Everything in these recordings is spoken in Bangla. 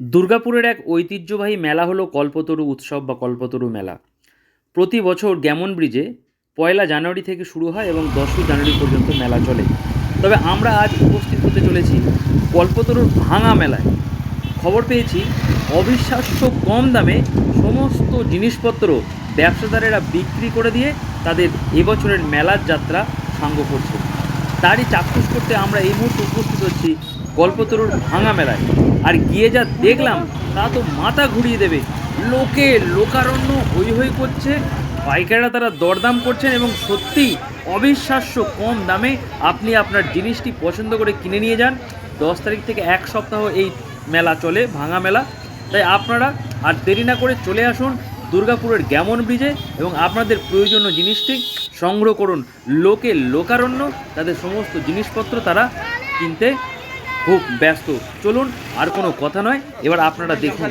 দুর্গাপুরের এক ঐতিহ্যবাহী মেলা হলো কল্পতরু উৎসব বা কল্পতরু মেলা। প্রতি বছর গ্যামন ব্রিজে পয়লা জানুয়ারি থেকে শুরু হয় এবং দশই জানুয়ারি পর্যন্ত মেলা চলে। তবে আমরা আজ উপস্থিত হতে চলেছি কল্পতরুর ভাঙা মেলায়। খবর পেয়েছি, অবিশ্বাস্য কম দামে সমস্ত জিনিসপত্র ব্যবসাদারেরা বিক্রি করে দিয়ে তাদের এবছরের মেলার যাত্রা সাঙ্গ করছে। তারই চাক্ষুষ করতে আমরা এই মুহূর্তে উপস্থিত হচ্ছি কল্পতরুর ভাঙা মেলায়। আর গিয়ে যা দেখলাম, তা তো মাথা ঘুরিয়ে দেবে। লোকে লোকারণ্য হই হই করছে, পাইকাররা তারা দরদাম করছেন এবং সত্যিই অবিশ্বাস্য কম দামে আপনি আপনার জিনিসটি পছন্দ করে কিনে নিয়ে যান। দশ তারিখ থেকে এক সপ্তাহ এই মেলা চলে, ভাঙা মেলা। তাই আপনারা আর দেরি না করে চলে আসুন দুর্গাপুরের গ্যামন ব্রিজে এবং আপনাদের প্রয়োজনীয় জিনিসটি সংগ্রহ করুন লোকে লোকারণ্য, তাদের সমস্ত জিনিসপত্র তারা কিনতে খুব ব্যস্ত। চলুন, আর কোনো কথা নয়, এবার আপনারা দেখুন।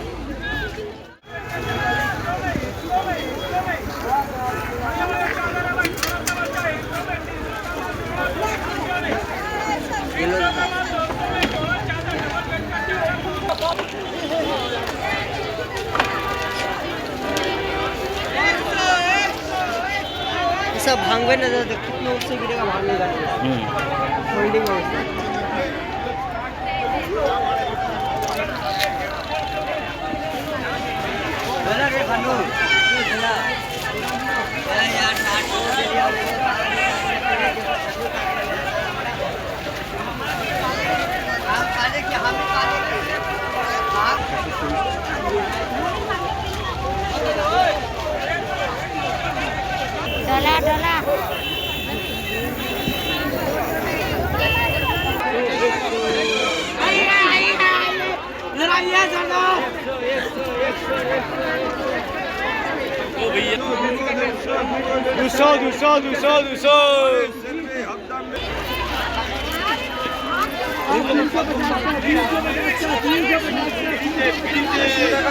सब भांगवे नज़र देख कितने उससे गिरेगा भांगने का होल्डिंग हम्म। होगा रे भानू। यार ডলা ডলা দুশো দুশো দুশো দুশো Birinci, birinci, birinci.